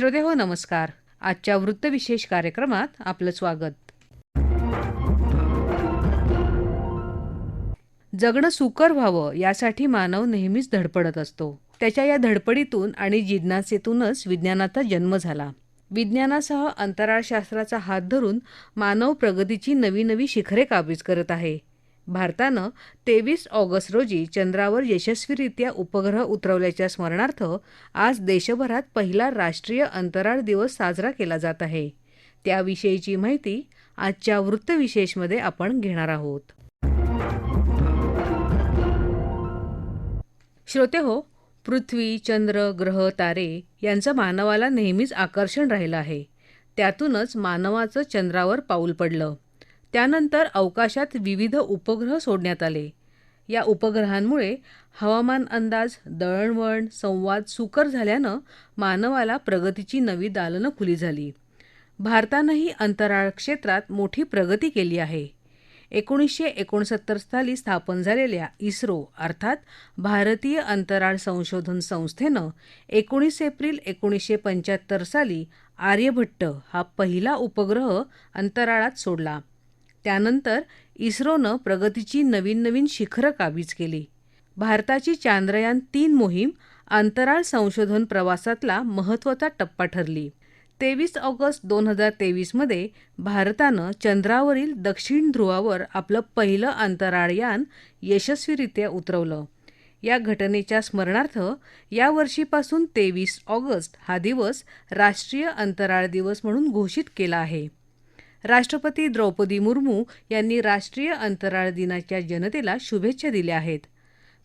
श्रोते हो नमस्कार. आजच्या वृत्तविशेष कार्यक्रमात आपलं स्वागत. जगणं सुकर व्हावं यासाठी मानव नेहमीच धडपडत असतो. त्याच्या या धडपडीतून आणि जिज्ञासेतूनच विज्ञानाचा जन्म झाला. विज्ञानासह अंतराळशास्त्राचा हात धरून मानव प्रगतीची नवी नवी शिखरे काबीज करत आहे. भारतानं तेवीस ऑगस्ट रोजी चंद्रावर यशस्वीरित्या उपग्रह उतरवल्याच्या स्मरणार्थ आज देशभरात पहिला राष्ट्रीय अंतराळ दिवस साजरा केला जात आहे. त्याविषयीची माहिती आजच्या वृत्तविशेषमध्ये आपण घेणार आहोत. श्रोते हो पृथ्वी चंद्र ग्रह तारे यांचं मानवाला नेहमीच आकर्षण राहिलं आहे. त्यातूनच मानवाचं चंद्रावर पाऊल पडलं. त्यानंतर अवकाशात विविध उपग्रह सोडण्यात आले. या उपग्रहांमुळे हवामान अंदाज दळणवळण संवाद सुकर झाल्यानं मानवाला प्रगतीची नवी दालनं खुली झाली. भारतानंही अंतराळ क्षेत्रात मोठी प्रगती केली आहे. एकोणीसशे एकोणसत्तर साली स्थापन झालेल्या इस्रो अर्थात भारतीय अंतराळ संशोधन संस्थेनं एकोणीस एप्रिल एकोणीसशे पंच्याहत्तर साली आर्यभट्ट हा पहिला उपग्रह अंतराळात सोडला. त्यानंतर इस्रोनं प्रगतीची नवीन नवीन शिखरं काबीज केली. भारताची चांद्रयान तीन मोहीम अंतराळ संशोधन प्रवासातला महत्त्वाचा टप्पा ठरली. तेवीस ऑगस्ट दोन हजार तेवीसमध्ये भारतानं चंद्रावरील दक्षिण ध्रुवावर आपलं पहिलं अंतराळयान यशस्वीरित्या उतरवलं. या घटनेच्या स्मरणार्थ या वर्षीपासून तेवीस ऑगस्ट हा दिवस राष्ट्रीय अंतराळ दिवस म्हणून घोषित केला आहे. राष्ट्रपती द्रौपदी मुर्मू यांनी राष्ट्रीय अंतराळ दिनाच्या जनतेला शुभेच्छा दिल्या आहेत.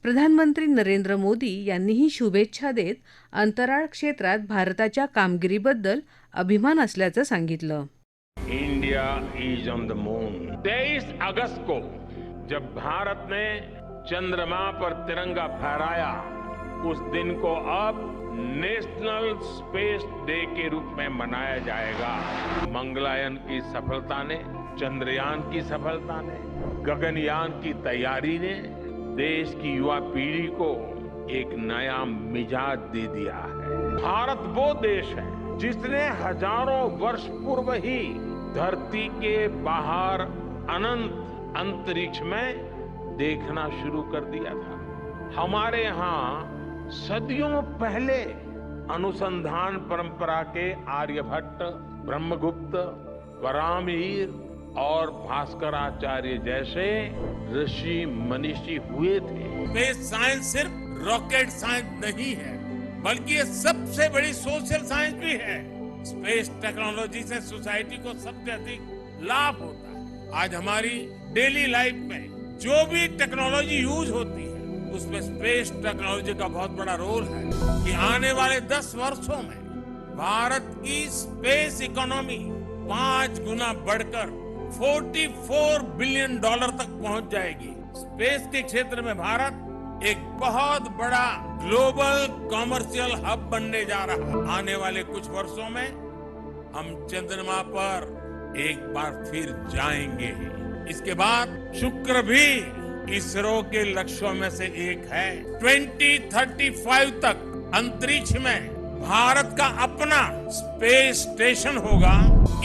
प्रधानमंत्री नरेंद्र मोदी यांनीही शुभेच्छा देत अंतराळ क्षेत्रात भारताच्या कामगिरीबद्दल अभिमान असल्याचं सांगितलं. India is on the moon 23 अगस्त को जब भारत ने चंद्रमा पर तिरंगा फहराया उस दिन को अब नेशनल स्पेस डे के रूप में मनाया जाएगा। मंगलायन की सफलता ने, चंद्रयान की सफलता ने, गगनयान की तैयारी ने देश की युवा पीढ़ी को एक नया मिजाज दे दिया है। भारत वो देश है जिसने हज़ारों वर्ष पूर्व ही धरती के बाहर अनंत अंतरिक्ष में देखना शुरू कर दिया था। हमारे यहाँ सदियों पहले अनुसंधान परंपरा के आर्यभट्ट, ब्रह्मगुप्त परामीर और भास्कराचार्य जैसे ऋषि मनीषी हुए थे। स्पेस साइंस सिर्फ़ रॉकेट साइंस नहीं है, बल्कि ये सबसे बड़ी सोशल साइंस भी है। स्पेस टेक्नोलॉजी से सोसाइटी को सबसे अधिक लाभ होता है। आज हमारी डेली लाइफ में जो भी टेक्नोलॉजी यूज़ होती है उसमें स्पेस टेक्नोलॉजी का बहुत बड़ा रोल है कि आने वाले दस वर्षों में भारत की स्पेस इकोनॉमी पाँच गुना बढ़कर 44 बिलियन डॉलर तक पहुँच जाएगी। स्पेस के क्षेत्र में भारत एक बहुत बड़ा ग्लोबल कॉमर्शियल हब बनने जा रहा है। आने वाले कुछ वर्षों में हम चंद्रमा पर एक बार फिर जाएँगे। इसके बाद शुक्र भी इसरो के लक्ष्यों में से एक है। 2035 तक अंतरिक्ष में भारत का अपना स्पेस स्टेशन होगा।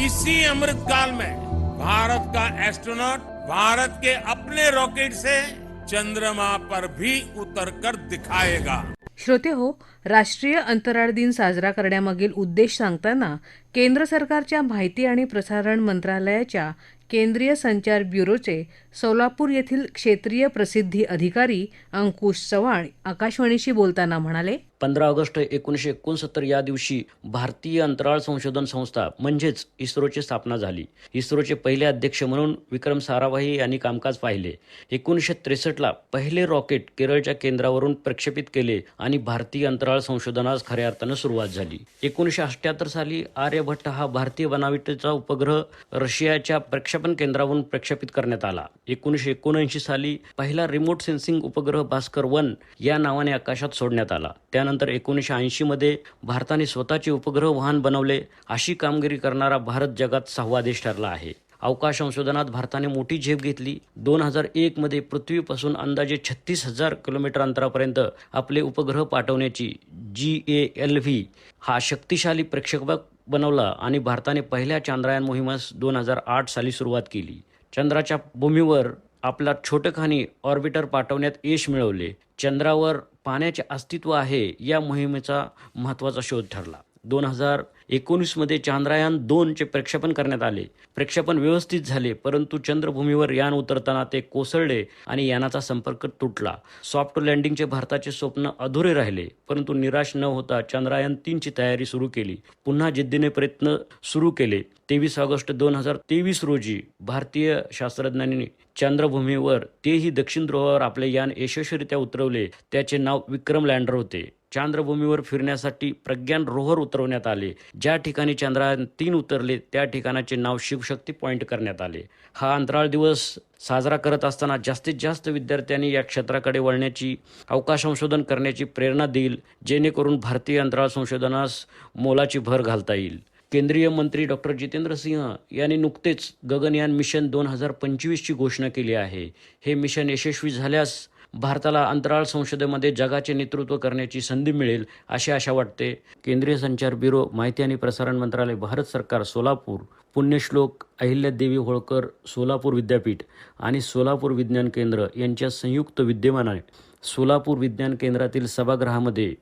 इसी अमृत काल में भारत का एस्ट्रोनॉट भारत के अपने रॉकेट से चंद्रमा पर भी उतरकर दिखाएगा। श्रोते हो राष्ट्रीय अंतराळ दिन साजरा करण्यामागील उद्देश सांगताना केंद्र सरकारच्या माहिती आणि प्रसारण मंत्रालयाच्या केंद्रीय संचार ब्युरोचे सोलापूर येथील क्षेत्रीय प्रसिद्धी अधिकारी अंकुश चव्हाण आकाशवाणीशी बोलताना म्हणाले पंधरा ऑगस्ट एकोणीसशे एकोणसत्तर या दिवशी भारतीय अंतराळ संशोधन संस्था म्हणजेच इस्रोची स्थापना झाली. इस्रोचे पहिले अध्यक्ष म्हणून विक्रम साराभाई यांनी कामकाज पाहिले. एकोणीसशे त्रेसष्टला पहिले रॉकेट केरळच्या केंद्रावरून प्रक्षेपित केले आणि भारतीय अंतराळ संशोधनास खऱ्या अर्थानं सुरुवात झाली. एकोणीसशे अठ्ठ्याहत्तर साली आर्यभट्ट हा भारतीय बनावटीचा उपग्रह रशियाच्या प्रक्षेपण केंद्रावरून प्रक्षेपित करण्यात आला. एकोणीसशे एकोणऐंशी साली पहिला रिमोट सेन्सिंग उपग्रह भास्कर वन या नावाने आकाशात सोडण्यात आला. त्यानंतर एकोणीसशे ऐंशीमध्ये भारताने स्वतःचे उपग्रह वाहन बनवले अशी कामगिरी करणारा भारत जगात सहावा देश ठरला आहे. अवकाश संशोधनात भारताने मोठी झेप घेतली. दोन हजार एकमध्ये पृथ्वीपासून अंदाजे छत्तीस हजार किलोमीटर अंतरापर्यंत आपले उपग्रह पाठवण्याची जी ए एल व्ही हा शक्तिशाली प्रक्षेपक बनवला आणि भारताने पहिल्या चांद्रयान मोहिमेस दोन हजार आठ साली सुरुवात केली. चंद्राच्या भूमीवर आपला छोटखानी ऑर्बिटर पाठवण्यात यश मिळवले. चंद्रावर पाण्याचे अस्तित्व आहे या मोहिमेचा महत्त्वाचा शोध ठरला. दोन हजार एकोणीसमध्ये चांद्रयान दोनचे प्रक्षेपण करण्यात आले. प्रक्षेपण व्यवस्थित झाले परंतु चंद्रभूमीवर यान उतरताना ते कोसळले आणि यानाचा संपर्क तुटला. सॉफ्ट लँडिंगचे भारताचे स्वप्न अधुरे राहिले परंतु निराश न होता चंद्रयान तीनची तयारी सुरू केली. पुन्हा जिद्दीने प्रयत्न सुरू केले. तेवीस ऑगस्ट दोन हजार तेवीस रोजी भारतीय शास्त्रज्ञांनी चंद्रभूमीवर तेही दक्षिण ध्रुवावर आपले यान यशस्वीरित्या उतरवले. त्याचे नाव विक्रम लँडर होते. चांद्रभूमीवर फिरण्यासाठी प्रज्ञान रोहर उतरवण्यात आले. ज्या ठिकाणी चंद्रयान तीन उतरले त्या ठिकाणाचे नाव शिवशक्ती पॉईंट करण्यात आले. हा अंतराळ दिवस साजरा करत असताना जास्तीत जास्त विद्यार्थ्यांनी या क्षेत्राकडे वळण्याची अवकाश संशोधन करण्याची प्रेरणा देईल जेणेकरून भारतीय अंतराळ संशोधनास मोलाची भर घालता येईल. केंद्रीय मंत्री डॉक्टर जितेंद्र सिंह यांनी नुकतेच गगनयान मिशन दोन हजार पंचवीसची घोषणा केली आहे. हे मिशन यशस्वी झाल्यास भारताला अंतराळ संशोधनामध्ये जगाचे नेतृत्व करण्याची संधी मिळेल अशी आशा वाटते. केंद्रीय संचार ब्युरो माहिती आणि प्रसारण मंत्रालय भारत सरकार सोलापूर. पुण्यश्लोक अहिल्यादेवी होळकर सोलापूर विद्यापीठ आणि सोलापूर विज्ञान केंद्र यांच्या संयुक्त विद्यमानाने सोलापूर विज्ञान केंद्रातील सभागृहामध्ये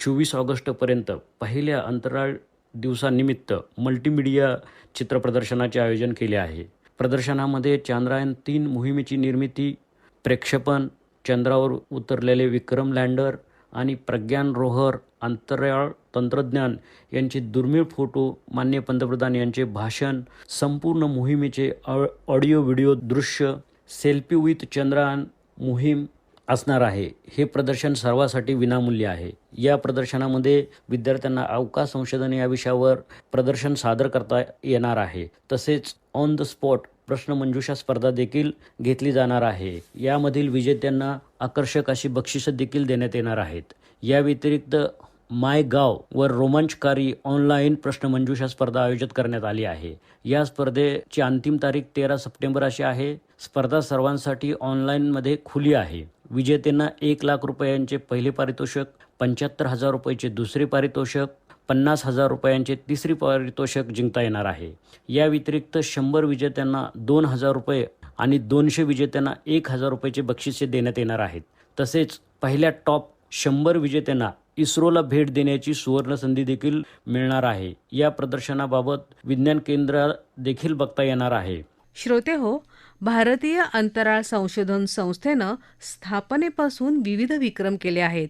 चोवीस ऑगस्टपर्यंत पहिल्या अंतराळ दिवसानिमित्त मल्टीमीडिया चित्रप्रदर्शनाचे आयोजन केले आहे. प्रदर्शनामध्ये चांद्रयान तीन मोहिमेची निर्मिती प्रेक्षेपण चंद्रावर उतरलेले विक्रम लँडर आणि प्रज्ञान रोहर अंतराळ तंत्रज्ञान यांचे दुर्मिळ फोटो मान्य पंतप्रधान यांचे भाषण संपूर्ण मोहिमेचे ऑडिओ व्हिडिओ दृश्य सेल्फी विथ चंद्रयान मोहीम असणार आहे. हे प्रदर्शन सर्वासाठी विनामूल्य आहे. या प्रदर्शनामध्ये विद्यार्थ्यांना अवकाश संशोधन या विषयावर प्रदर्शन सादर करता येणार आहे. तसेच ऑन द स्पॉट प्रश्नमंजुषा स्पर्धा देखील घेतली जाणार आहे. यामधील विजेत्यांना आकर्षक अशी बक्षिसं देखील देण्यात येणार आहेत. या व्यतिरिक्त माय गाव वर रोमांचकारी ऑनलाईन प्रश्नमंजुषा स्पर्धा आयोजित करण्यात आली आहे. या स्पर्धेची अंतिम तारीख तेरा सप्टेंबर अशी आहे. स्पर्धा सर्वांसाठी ऑनलाईनमध्ये खुली आहे. विजेत्यांना एक लाख रुपयांचे पहिले पारितोषिक पंच्याहत्तर हजार रुपयाचे दुसरे पारितोषिक पन्नास हजार रुपयांचे तिसरी पारितोषिक जिंकता येणार आहे. या व्यतिरिक्त शंभर विजेत्यांना दोन हजार रुपये आणि दोनशे विजेत्यांना एक हजार रुपयाचे बक्षिसे देण्यात येणार आहेत. तसेच पहिल्या टॉप शंभर विजेत्यांना इस्रोला भेट देण्याची सुवर्ण संधी देखील मिळणार आहे. या प्रदर्शनाबाबत विज्ञान केंद्र देखील बघता येणार आहे. श्रोते हो भारतीय अंतराळ संशोधन संस्थेनं स्थापनेपासून विविध विक्रम केले आहेत.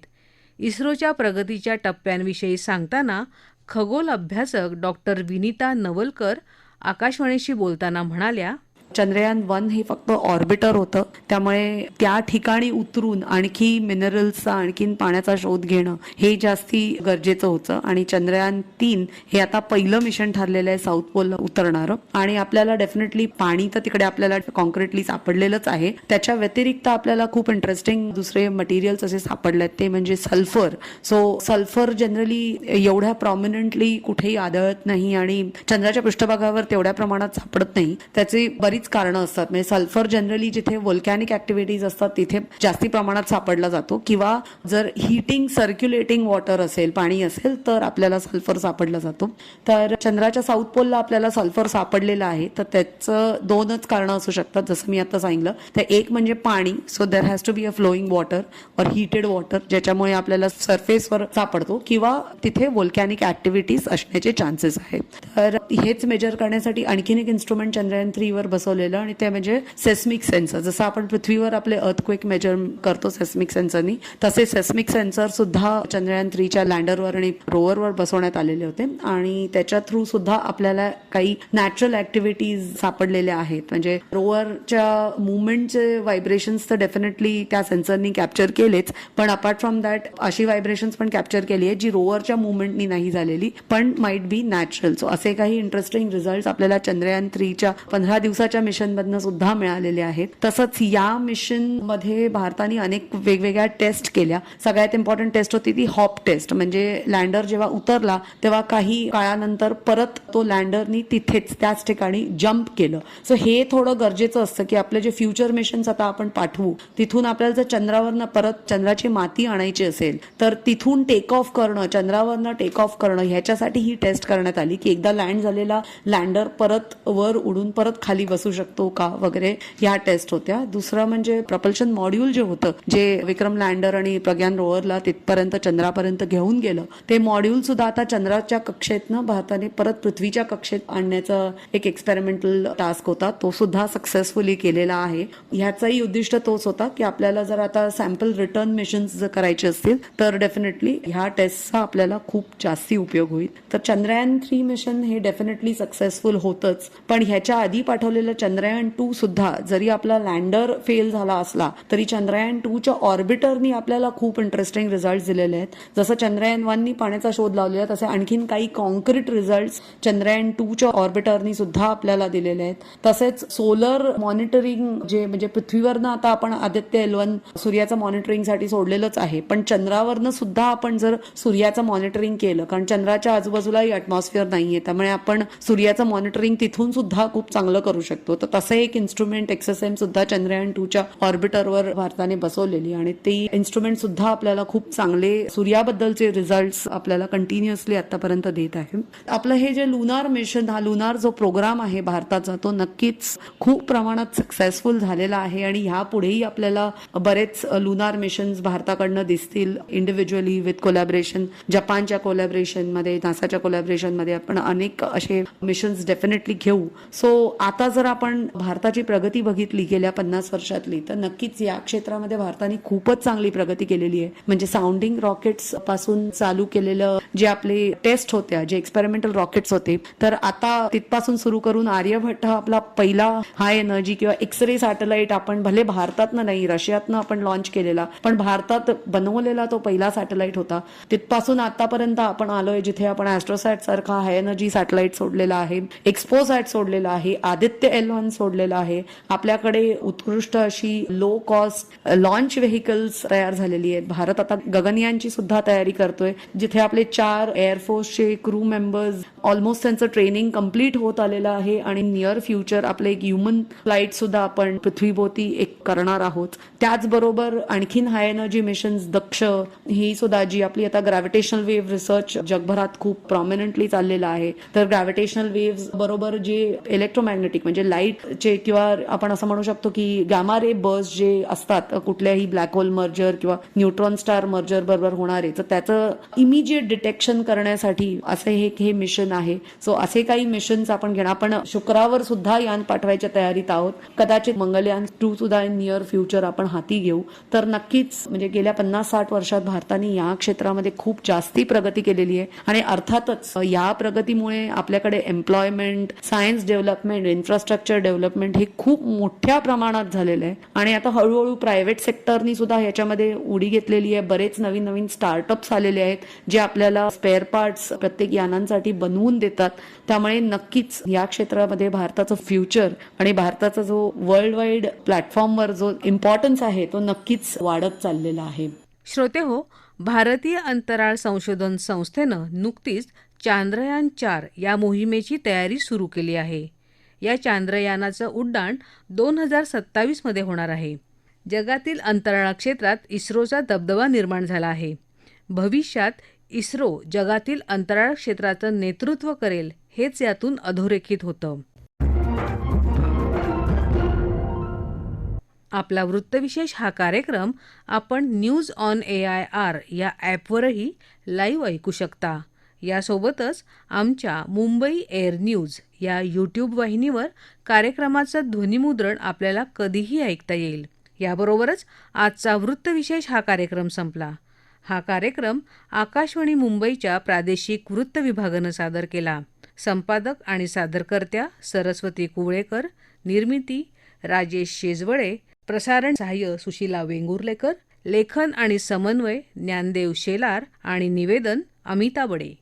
इस्रोच्या प्रगतीच्या टप्प्यांविषयी सांगताना खगोल अभ्यासक डॉक्टर विनीता नवलकर आकाशवाणीशी बोलताना म्हणाल्या चंद्रयान वन हे फक्त ऑर्बिटर होतं. त्यामुळे त्या ठिकाणी उतरून आणखी मिनरल्सचा आणखीन पाण्याचा शोध घेणं हे जास्ती गरजेचं होतं. आणि चंद्रयान तीन हे आता पहिलं मिशन ठरलेलं आहे साऊथ पोलला उतरणारं. आणि आपल्याला डेफिनेटली पाणी तर तिकडे आपल्याला कॉन्क्रीटली सापडलेलंच आहे. त्याच्या व्यतिरिक्त आपल्याला खूप इंटरेस्टिंग दुसरे मटेरियल्स असे सापडले आहेत ते म्हणजे सल्फर सो सल्फर जनरली एवढ्या प्रॉमिनंटली कुठेही आढळत नाही आणि चंद्राच्या पृष्ठभागावर तेवढ्या प्रमाणात सापडत नाही. त्याचे बरेच कारणं असतात. म्हणजे सल्फर जनरली जिथे वोल्कॅनिक ऍक्टिव्हिटीज असतात तिथे जास्ती प्रमाणात सापडला जातो. किंवा जर हिटिंग सर्क्युलेटिंग वॉटर असेल पाणी असेल तर आपल्याला सल्फर सापडला जातो. तर चंद्राच्या साऊथ पोलला आपल्याला सल्फर सापडलेला आहे तर त्याचं दोनच कारणं असू शकतात जसं मी आता सांगितलं. तर एक म्हणजे पाणी so there has to be a flowing water or heated water ज्याच्यामुळे आपल्याला सरफेसवर सापडतो किंवा तिथे वोल्कॅनिक ऍक्टिव्हिटीज असण्याचे चान्सेस आहेत. तर हेच मेजर करण्यासाठी आणखीन एक इन्स्ट्रुमेंट चंद्रयान थ्रीवर बसवलेलं आणि ते म्हणजे सेस्मिक सेन्सर जसं आपण पृथ्वीवर आपले अर्थक्वेक मेजर करतो सेस्मिक सेन्सरनी तसे सेस्मिक सेन्सर सुद्धा चंद्रयान थ्रीच्या लँडरवर आणि रोवरवर बसवण्यात आलेले होते. आणि त्याच्या थ्रू सुद्धा आपल्याला काही नॅचरल ऍक्टिव्हिटीज सापडलेल्या आहेत. म्हणजे रोवरच्या मुवमेंटचे व्हायब्रेशन्स तर डेफिनेटली त्या सेन्सरनी कॅप्चर केलेच. पण अपार्ट फ्रॉम दॅट अशी व्हायब्रेशन्स पण कॅप्चर केली आहे जी रोवरच्या मुवमेंटनी नाही झालेली पण माइट बी नॅचरल सो असे काही इंटरेस्टिंग रिझल्ट आपल्याला चंद्रयान थ्रीच्या पंधरा दिवसाच्या मिशनमधनं सुद्धा मिळालेले आहेत. तसंच या मिशनमध्ये भारताने अनेक वेगवेगळ्या टेस्ट केल्या. सगळ्यात इम्पॉर्टंट टेस्ट होती ती हॉप टेस्ट म्हणजे लँडर जेव्हा उतरला तेव्हा काही काळानंतर परत तो लँडरनी तिथेच त्याच ठिकाणी जम्प केलं. सो हे थोडं गरजेचं असतं की आपले जे फ्युचर मिशन्स आता आपण पाठवू तिथून आपल्याला जर चंद्रावरनं परत चंद्राची माती आणायची असेल तर तिथून टेक ऑफ करणं चंद्रावरनं टेक ऑफ करणं ह्याच्यासाठी ही टेस्ट करण्यात आली की एकदा लँड झालेला लँडर परत वर उडून परत खाली असू शकतो का वगैरे ह्या टेस्ट होत्या. दुसरं म्हणजे प्रपल्शन मॉड्यूल जे होतं जे विक्रम लँडर आणि प्रज्ञान रोवरला तिथपर्यंत चंद्रापर्यंत घेऊन गेलं ते मॉड्यूल सुद्धा आता चंद्राच्या कक्षेतनं भारताने परत पृथ्वीच्या कक्षेत आणण्याचा एक एक्सपेरिमेंटल टास्क होता. तो सुद्धा सक्सेसफुली केलेला आहे. ह्याचाही उद्दिष्ट तोच होता की आपल्याला जर आता सॅम्पल रिटर्न मिशन्स जर करायचे असतील तर डेफिनेटली ह्या टेस्टचा आपल्याला खूप जास्ती उपयोग होईल. तर चंद्रयान थ्री मिशन हे डेफिनेटली सक्सेसफुल होतच. पण ह्याच्या आधी पाठवलेलं चंद्रयान टू सुद्धा जरी आपला लँडर फेल झाला असला तरी चंद्रयान टूच्या ऑर्बिटरनी आपल्याला खूप इंटरेस्टिंग रिझल्ट दिलेले आहेत. जसं चंद्रयान वननी पाण्याचा शोध लावलेला तसे आणखीन काही कॉन्क्रीट रिझल्ट चंद्रयान टूच्या ऑर्बिटरनी सुद्धा आपल्याला दिलेले आहेत. तसेच सोलर मॉनिटरिंग जे म्हणजे पृथ्वीवरनं आता आपण आदित्य एल वन सूर्याचं मॉनिटरिंगसाठी सोडलेलंच आहे. पण चंद्रावरनं सुद्धा आपण जर सूर्याचं मॉनिटरिंग केलं कारण चंद्राच्या आजूबाजूलाही अटमॉस्फिअर नाहीये त्यामुळे आपण सूर्याचं मॉनिटरिंग तिथून सुद्धा खूप चांगलं करू शकतो. तर तसं एक इन्स्ट्रुमेंट एक्सएसएम सुद्धा चंद्रयान टूच्या ऑर्बिटरवर भारताने बसवलेली आणि ते इन्स्ट्रुमेंट सुद्धा आपल्याला खूप चांगले सूर्याबद्दलचे रिझल्ट आपल्याला कंटिन्युअसली आतापर्यंत देत आहे. आपलं हे जे लुनार मिशन हा लुनार जो प्रोग्राम आहे भारताचा तो नक्कीच खूप प्रमाणात सक्सेसफुल झालेला आहे. आणि ह्यापुढेही आपल्याला बरेच लुनार मिशन्स भारताकडनं दिसतील. इंडिव्हिज्युअली विथ कोलॅबरेशन जपानच्या कोलॅबरेशनमध्ये नासाच्या कोलॅबरेशनमध्ये आपण अनेक असे मिशन्स डेफिनेटली घेऊ. सो आता जर आपण भारताची प्रगती बघितली गेल्या पन्नास वर्षातली तर नक्कीच या क्षेत्रामध्ये भारताने खूपच चांगली प्रगती केलेली आहे. म्हणजे साऊंडिंग रॉकेट्सपासून चालू केलेलं जे आपले टेस्ट होत्या जे एक्सपेरिमेंटल रॉकेट्स होते तर आता तिथपासून सुरू करून आर्यभट्ट हा आपला पहिला हाय एनर्जी किंवा एक्स रे सॅटेलाइट आपण भले भारतातनं नाही रशियातनं आपण लॉन्च केलेला पण भारतात बनवलेला तो पहिला सॅटेलाइट होता. तिथपासून आतापर्यंत आपण आलोय जिथे आपण ऍस्ट्रोसॅट सारखा हाय एनर्जी सॅटेलाइट सोडलेला आहे एक्सपोसॅट सोडलेला आहे आदित्य एल वन सोडलेला आहे. आपल्याकडे उत्कृष्ट अशी लो कॉस्ट लॉन्च व्हेकल्स तयार झालेली आहेत. भारत आता गगनयानची सुद्धा तयारी करतोय जिथे आपले चार एअरफोर्सचे क्रू मेंबर्स ऑलमोस्ट त्यांचं ट्रेनिंग कंप्लीट होत आलेलं आहे आणि नियर फ्युचर आपले एक ह्युमन फ्लाईट सुद्धा आपण पृथ्वीभोवती एक करणार आहोत. त्याचबरोबर आणखीन हाय एनर्जी मिशन्स दक्ष ही सुद्धा जी आपली आता ग्रॅव्हिटेशनल वेव्ह रिसर्च जगभरात खूप प्रॉमिनंटली चाललेलं आहे. तर ग्रॅव्हिटेशनल वेव्ह बरोबर जे इलेक्ट्रोमॅग्नेटिक म्हणजे लाईटचे किंवा आपण असं म्हणू शकतो की गॅमा रे बस जे असतात कुठल्याही ब्लॅक होल मर्जर किंवा न्यूट्रॉन स्टार मर्जर बरोबर होणारे तर त्याचं इमिजिएट डिटेक्शन करण्यासाठी असे हे हे मिशन आहे. सो असे काही मिशन्स आपण घेणार. आपण शुक्रावर सुद्धा यान पाठवायच्या तयारीत आहोत. कदाचित मंगलयान टू सुद्धा इन नियर फ्युचर आपण हाती घेऊ. तर नक्कीच म्हणजे गेल्या पन्नास साठ वर्षात भारताने या क्षेत्रामध्ये खूप जास्ती प्रगती केलेली आहे. आणि अर्थातच या प्रगतीमुळे आपल्याकडे employment science development infrastructure development हे खूप मोठ्या प्रमाणात झालेलं आहे. आणि आता हळूहळू प्रायव्हेट सेक्टरनी सुद्धा याच्यामध्ये उडी घेतलेली आहे. बरेच नवीन नवीन स्टार्टअप्स आलेले आहेत जे आपल्याला स्पेअर पार्ट्स प्रत्येक यानांसाठी बनवून देतात. त्यामुळे नक्कीच या क्षेत्रामध्ये भारताचं फ्युचर आणि भारताचा जो वर्ल्ड वाईड प्लॅटफॉर्मवर जो इम्पॉर्टन्स आहे तो नक्कीच वाढत चाललेला आहे. श्रोते हो भारतीय अंतराळ संशोधन संस्थेनं नुकतीच चांद्रयान चार या मोहिमेची तयारी सुरू केली आहे. या चांद्रयानाचं उड्डाण दोन हजार सत्तावीसमध्ये होणार आहे. जगातील अंतराळ क्षेत्रात इस्रोचा दबदबा निर्माण झाला आहे. भविष्यात इस्रो जगातील अंतराळ क्षेत्राचं नेतृत्व करेल हेच यातून अधोरेखित होतं. आपला वृत्तविशेष हा कार्यक्रम आपण news on A I R या ॲपवरही लाईव्ह ऐकू शकता. यासोबतच आमच्या मुंबई एअर न्यूज या यूट्यूब वाहिनीवर कार्यक्रमाचं ध्वनिमुद्रण आपल्याला कधीही ऐकता येईल. याबरोबरच आजचा वृत्तविशेष हा कार्यक्रम संपला. हा कार्यक्रम आकाशवाणी मुंबईच्या प्रादेशिक वृत्त विभागानं सादर केला. संपादक आणि सादरकर्त्या सरस्वती कुवळेकर निर्मिती राजेश शेजवळे प्रसारण सहाय्य सुशीला वेंगुर्लेकर लेखन आणि समन्वय ज्ञानदेव शेलार आणि निवेदन अमिता बडे